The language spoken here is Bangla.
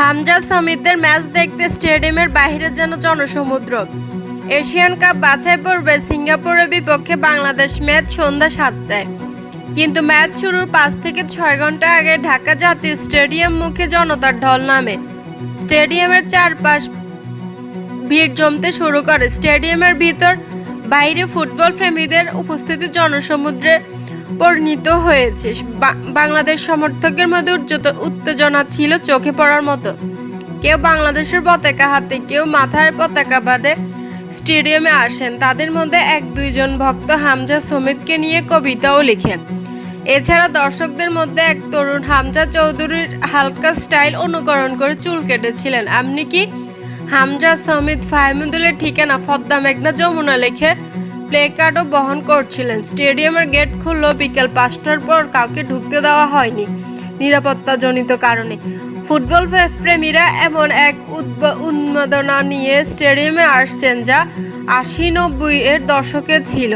হামজা সমিতদের ম্যাচ দেখতে স্টেডিয়ামের বাইরে যেন জনসমুদ্র। এশিয়ান কাপ বাছাই পর্বে সিঙ্গাপুরের বিপক্ষে বাংলাদেশ ম্যাচ সন্ধ্যা সাতটায়। কিন্তু ম্যাচ শুরুর পাঁচ থেকে ছয় ঘণ্টা আগে ঢাকা জাতীয় স্টেডিয়াম মুখে জনতার ঢল নামে। স্টেডিয়ামের চারপাশ ভিড় জমতে শুরু করে। স্টেডিয়ামের ভিতর বাইরে ফুটবল প্রেমীদের উপস্থিতি জনসমুদ্রে পরিণত হয়েছে। বাংলাদেশ সমর্থকের মধ্যে উত্তেজনা ছিল চোখে পড়ার মতো। কেউ বাংলাদেশের পতাকা হাতে, কেউ মাথায় পতাকা বাঁধে স্টেডিয়ামে আসেন। তাদের মধ্যে এক দুইজন ভক্ত হামজা সমিতকে নিয়ে কবিতাও লিখেন। এছাড়া দর্শকদের মধ্যে এক তরুণ হামজা চৌধুরীর হালকা স্টাইল অনুকরণ করে চুল কেটেছিলেন। আপনি কি হামজা সমিত ফাহমুদুলের ঠিকানা ফদ্দা মেঘনা যমুনা লেখে প্লে কার্ডও বহন করছিলেন। স্টেডিয়ামের গেট খুললো বিকেল পাঁচটার পর কাউকে ঢুকতে দেওয়া হয়নি নিরাপত্তাজনিত কারণে। ফুটবল প্রেমীরা এমন এক উন্মাদনা নিয়ে স্টেডিয়ামে আসছেন যা আশি নব্বই এর দশকে ছিল।